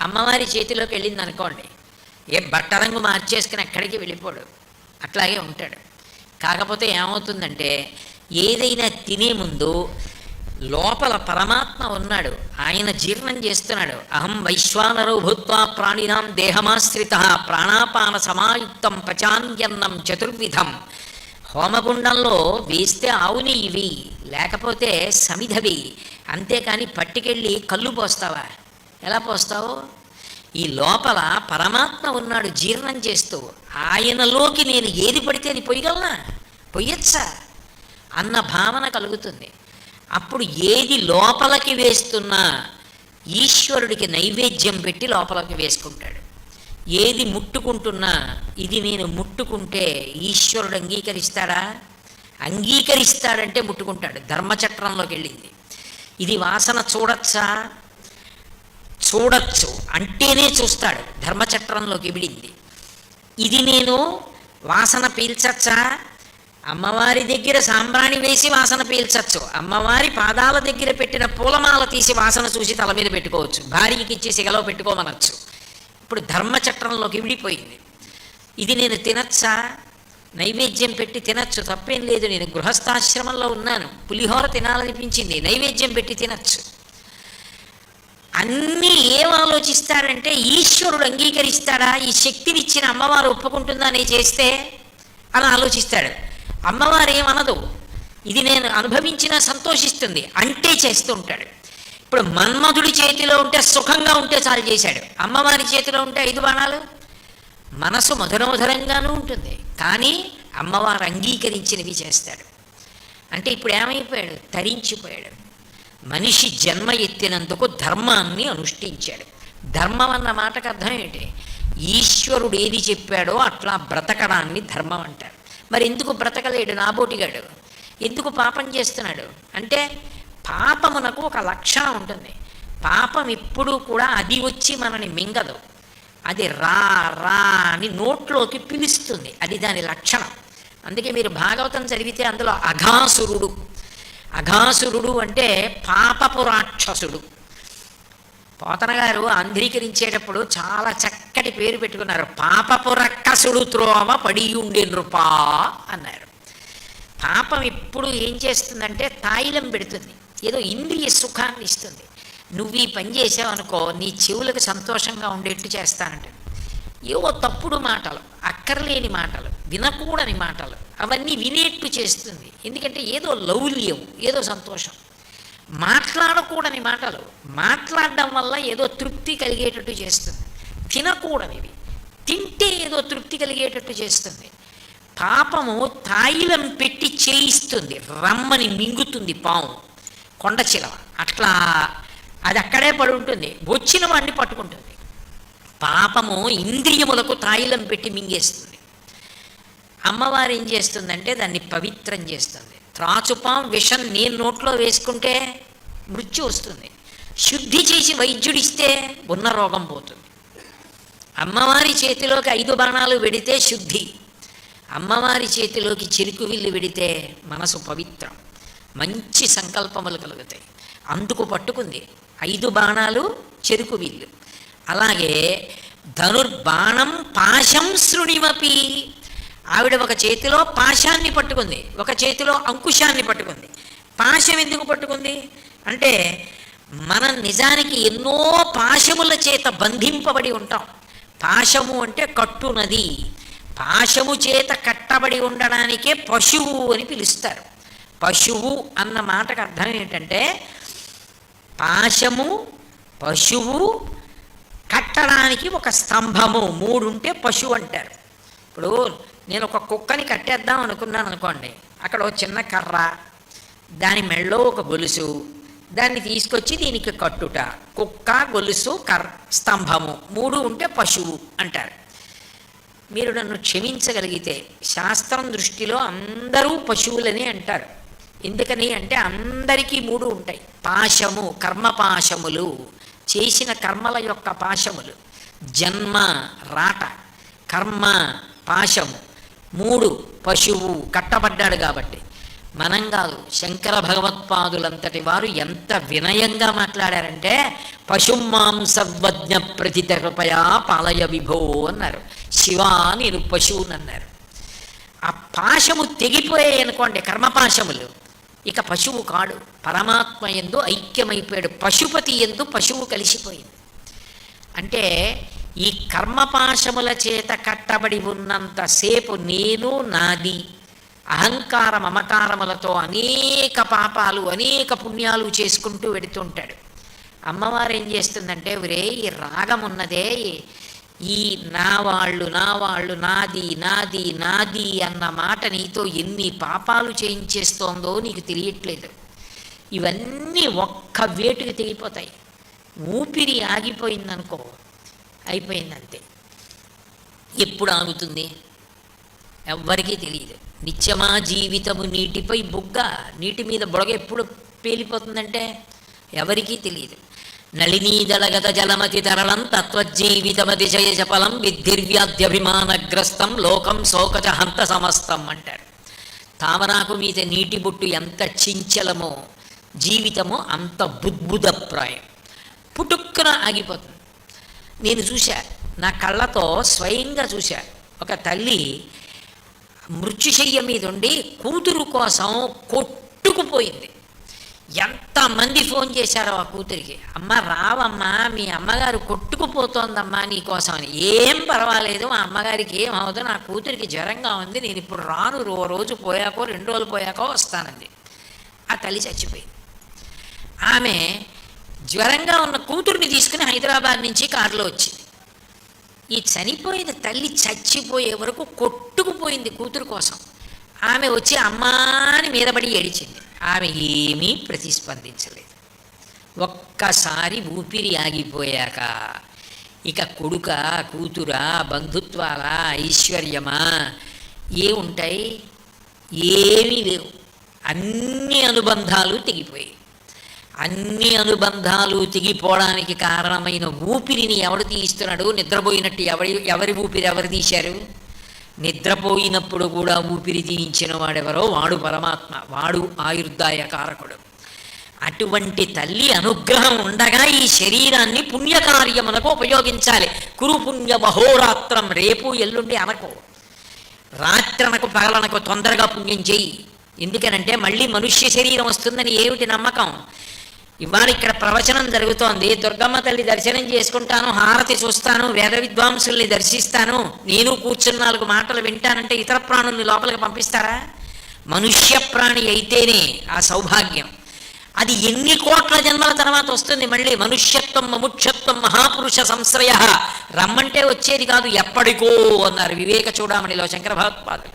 అమ్మవారి చేతిలోకి వెళ్ళింది అనుకోండి. ఏ బట్టరంగు మార్చేసుకుని ఎక్కడికి వెళ్ళిపోడు. అట్లాగే ఉంటాడు. కాకపోతే ఏమవుతుందంటే ఏదైనా తినే ముందు లోపల పరమాత్మ ఉన్నాడు. ఆయన జీర్ణం చేస్తున్నాడు. అహం వైశ్వానరో భూత్వా ప్రాణినాం దేహమాశ్రిత ప్రాణాపాన సమాయుక్తం పచాన్యన్నం చతుర్విధం. హోమగుండంలో వేస్తే ఆవుని ఇవి లేకపోతే సమిధవి. అంతేకాని పట్టుకెళ్ళి కళ్ళు పోస్తావా? ఎలా పోస్తావు? ఈ లోపల పరమాత్మ ఉన్నాడు జీర్ణం చేస్తూ ఆయనలోకి నేను ఏది పడితే అది పొయ్యగలనా పొయ్యొచ్చా అన్న భావన కలుగుతుంది. అప్పుడు ఏది లోపలికి వేస్తున్నా ఈశ్వరుడికి నైవేద్యం పెట్టి లోపలికి వేసుకుంటాడు. ఏది ముట్టుకుంటున్నా ఇది నేను ముట్టుకుంటే ఈశ్వరుడు అంగీకరిస్తాడా? అంగీకరిస్తాడంటే ముట్టుకుంటాడు. ధర్మచట్రంలోకి వెళ్ళింది. ఇది వాసన చూడొచ్చా? చూడచ్చు. అంటేనే చూస్తాడు. ధర్మచట్రంలోకి విడింది. ఇది నేను వాసన పీల్చచ్చా? అమ్మవారి దగ్గర సాంబ్రాణి వేసి వాసన పీల్చచ్చు. అమ్మవారి పాదాల దగ్గర పెట్టిన పూలమాల తీసి వాసన చూసి తల మీద పెట్టుకోవచ్చు. భార్యకి ఇచ్చి సిగలో పెట్టుకోమనొచ్చు. ఇప్పుడు ధర్మచట్రంలోకి విడిపోయింది. ఇది నేను తినచ్చా? నైవేద్యం పెట్టి తినచ్చు. తప్పేం లేదు. నేను గృహస్థాశ్రమంలో ఉన్నాను. పులిహోర తినాలనిపించింది. నైవేద్యం పెట్టి తినచ్చు. అన్నీ ఏం ఆలోచిస్తారంటే ఈశ్వరుడు అంగీకరిస్తాడా? ఈ శక్తినిచ్చిన అమ్మవారు ఒప్పుకుంటుందా చేస్తే? అని ఆలోచిస్తాడు. అమ్మవారు ఏమనదు. ఇది నేను అనుభవించిన సంతోషిస్తుంది. అంటే చేస్తూ ఉంటాడు. ఇప్పుడు మన్మధుడి చేతిలో ఉంటే సుఖంగా ఉంటే చాలు చేశాడు. అమ్మవారి చేతిలో ఉంటే ఐదు బాణాలు? మనసు మధురమధురంగానూ ఉంటుంది. కానీ అమ్మవారు అంగీకరించినవి చేస్తాడు. అంటే ఇప్పుడు ఏమైపోయాడు? తరించిపోయాడు. మనిషి జన్మ ఎత్తినందుకు ధర్మాన్ని అనుష్ఠించాడు. ధర్మం అన్న మాటకు అర్థం ఏంటి ఈశ్వరుడు ఏది చెప్పాడో అట్లా బ్రతకడాన్ని ధర్మం అంటారు. మరి ఎందుకు బ్రతకలేడు నాబోటిగాడు? ఎందుకు పాపం చేస్తున్నాడు? అంటే పాపమునకు ఒక లక్షణం ఉంటుంది. పాపం ఎప్పుడూ కూడా అది వచ్చి మనని మింగదు. అది రా రా అని నోట్లోకి పిలుస్తుంది. అది దాని లక్షణం. అందుకే మీరు భాగవతం చదివితే అందులో అఘాసురుడు అఘాసురుడు అంటే పాపపు రాక్షసుడు పోతనగారు అంధ్రీకరించేటప్పుడు చాలా చక్కటి పేరు పెట్టుకున్నారు. పాపపు రక్కసుడు త్రోవ పడియుండి నృపా అన్నారు. పాపం ఇప్పుడు ఏం చేస్తుందంటే తాయిలం పెడుతుంది. ఏదో ఇంద్రియ సుఖాన్ని ఇస్తుంది. నువ్వు ఈ పని చేసావు అనుకో నీ చెవులకు సంతోషంగా ఉండేట్టు చేస్తానంటే ఏవో తప్పుడు మాటలు అక్కర్లేని మాటలు వినకూడని మాటలు అవన్నీ వినేట్టు చేస్తుంది. ఎందుకంటే ఏదో లౌల్యం ఏదో సంతోషం. మాట్లాడకూడని మాటలు మాట్లాడడం వల్ల ఏదో తృప్తి కలిగేటట్టు చేస్తుంది. తినకూడనివి తింటే ఏదో తృప్తి కలిగేటట్టు చేస్తుంది. పాపము తాయిలం పెట్టి చేయిస్తుంది రమ్మని మింగుతుంది పాము కొండ చిలవ. అట్లా అది అక్కడే పడి ఉంటుంది వచ్చిన వాడిని పట్టుకుంటుంది. పాపము ఇంద్రియములకు తాయిలం పెట్టి మింగేస్తుంది. అమ్మవారు ఏం చేస్తుందంటే దాన్ని పవిత్రం చేస్తుంది. త్రాచుపాం విషం నేను నోట్లో వేసుకుంటే మృత్యు వస్తుంది. శుద్ధి చేసి వైద్యుడిస్తే ఉన్న రోగం పోతుంది. అమ్మవారి చేతిలోకి ఐదు బాణాలు వెడితే శుద్ధి. అమ్మవారి చేతిలోకి చెరుకు విల్లు వెడితే మనసు పవిత్రం. మంచి సంకల్పములు కలుగుతాయి. అందుకు పట్టుకుంది. ఐదు బాణాలు చెరుకు విల్లు. అలాగే ధనుర్బాణం పాశం శృణిమపి. ఆవిడ ఒక చేతిలో పాశాన్ని పట్టుకుంది ఒక చేతిలో అంకుశాన్ని పట్టుకుంది. పాశం ఎందుకు పట్టుకుంది? అంటే మనం నిజానికి ఎన్నో పాశముల చేత బంధింపబడి ఉంటాం. పాశము అంటే కట్టునది పాశము చేత కట్టబడి ఉండడానికే పశువు అని పిలుస్తారు. పశువు అన్న మాటకు అర్థం ఏంటంటే పాశము పశువు కట్టడానికి ఒక స్తంభము మూడు ఉంటే పశువు అంటారు. ఇప్పుడు నేను ఒక కుక్కని కట్టేద్దాం అనుకున్నాను అనుకోండి. అక్కడ ఒక చిన్న కర్ర దాని మెళ్ళో ఒక గొలుసు దాన్ని తీసుకొచ్చి దీనికి కట్టుట. కుక్క గొలుసు కర్ స్తంభము మూడు ఉంటే పశువు అంటారు. మీరు నన్ను క్షమించగలిగితే శాస్త్రం దృష్టిలో అందరూ పశువులని అంటారు. ఎందుకని అంటే అందరికీ మూడు ఉంటాయి. పాశము కర్మపాశములు. చేసిన కర్మల యొక్క పాశములు. జన్మ రాట కర్మ పాశము. మూడు పశువు కట్టబడ్డాడు కాబట్టి. మనం కాదు శంకర భగవత్పాదులంతటి వారు ఎంత వినయంగా మాట్లాడారంటే పశుమాం సర్వజ్ఞ ప్రతిత కృపయా పాలయ విభో అన్నారు. శివా నేను పశువునన్నారు. ఆ పాశము తెగిపోయాయి అనుకోండి కర్మపాశములు ఇక పశువు కాడు. పరమాత్మ ఎందు ఐక్యమైపోయాడు. పశుపతి ఎందు పశువు కలిసిపోయింది. అంటే ఈ కర్మపాశముల చేత కట్టబడి ఉన్నంతసేపు నేను నాది అహంకార మమకారములతో అనేక పాపాలు అనేక పుణ్యాలు చేసుకుంటూ వెడుతుంటాడు. అమ్మవారు ఏం చేస్తుందంటే ఒరే ఈ రాగం ఉన్నదే ఈ నా వాళ్ళు నా వాళ్ళు నాది నాది నాది అన్న మాట నీతో ఎన్ని పాపాలు చేయించేస్తోందో నీకు తెలియట్లేదు. ఇవన్నీ ఒక్క వేటుకి తెగిపోతాయి. ఊపిరి ఆగిపోయిందనుకో అయిపోయిందంతే. ఎప్పుడు ఆగుతుంది? ఎవ్వరికీ తెలియదు. నిత్యమా జీవితము నీటిపై బుగ్గ నీటి మీద బుడగ ఎప్పుడు పేలిపోతుందంటే ఎవరికీ తెలియదు. నళినీదళగత జలమతి తరళం తత్వజీవితమతిశయ చపలం విద్ధిర్వ్యాధ్యభిమానగ్రస్తం లోకం శోకచ హంత సమస్తం అంటారు. తామరాకు మీద నీటి బొట్టు ఎంత చించలమో జీవితము అంత బుద్భుతప్రాయం. పుటుక్కున ఆగిపోతుంది. నేను చూశా నా కళ్ళతో స్వయంగా చూశా ఒక తల్లి మృత్యుశయ్య మీద ఉండి కూతురు కోసం కొట్టుకుపోయింది. ఎంతమంది ఫోన్ చేశారో ఆ కూతురికి. అమ్మ రావమ్మా మీ అమ్మగారు కొట్టుకుపోతోందమ్మా నీకోసం అని. ఏం పర్వాలేదు మా అమ్మగారికి ఏం అవ్వదు నా కూతురికి జ్వరంగా ఉంది నేను ఇప్పుడు రాను రో రోజు పోయాకో రెండు రోజులు పోయాకో వస్తానంది. ఆ తల్లి చచ్చిపోయింది. ఆమె జ్వరంగా ఉన్న కూతుర్ని తీసుకుని హైదరాబాద్ నుంచి కారులో వచ్చింది. ఈ చనిపోయిన తల్లి చచ్చిపోయే వరకు కొట్టుకుపోయింది కూతురు కోసం. ఆమె వచ్చి అమ్మాని మీదపడి ఏడిచింది. ఆమె ఏమీ ప్రతిస్పందించలేదు. ఒక్కసారి ఊపిరి ఆగిపోయాక ఇక కొడుక కూతురా బంధుత్వాల ఐశ్వర్యమా ఏ ఉంటాయి? ఏమీ లేవు. అన్ని అనుబంధాలు తెగిపోయాయి. అన్ని అనుబంధాలు తెగిపోవడానికి కారణమైన ఊపిరిని ఎవడు తీస్తున్నాడు నిద్రపోయినట్టు ఎవరి ఎవరి ఊపిరి ఎవరు తీశారు? నిద్రపోయినప్పుడు కూడా ఊపిరి తీయించిన వాడెవరో వాడు పరమాత్మ వాడు ఆయుర్దాయ కారకుడు. అటువంటి తల్లి అనుగ్రహం ఉండగా ఈ శరీరాన్ని పుణ్యకార్యమునకు ఉపయోగించాలి. కురు పుణ్య బహోరాత్రం రేపు ఎల్లుండి అనకు. రాత్రనకు పగలనకు తొందరగా పుణ్యం చెయ్యి. ఎందుకనంటే మళ్ళీ మనుష్య శరీరం వస్తుందని ఏమిటి నమ్మకం? ఇవాళ ఇక్కడ ప్రవచనం జరుగుతోంది దుర్గమ్మ తల్లి దర్శనం చేసుకుంటాను హారతి చూస్తాను వేద విద్వాంసుల్ని దర్శిస్తాను నేను కూర్చుని నాలుగు మాటలు వింటానంటే ఇతర ప్రాణుల్ని లోపలికి పంపిస్తారా? మనుష్య ప్రాణి అయితేనే ఆ సౌభాగ్యం. అది ఎన్ని కోట్ల జన్మల తర్వాత వస్తుంది మళ్ళీ? మనుష్యత్వం మముక్షత్వం మహాపురుష సంశ్రయ. రమ్మంటే వచ్చేది కాదు ఎప్పటికో అన్నారు వివేక చూడమణిలో శంకర భగవత్పాదులు.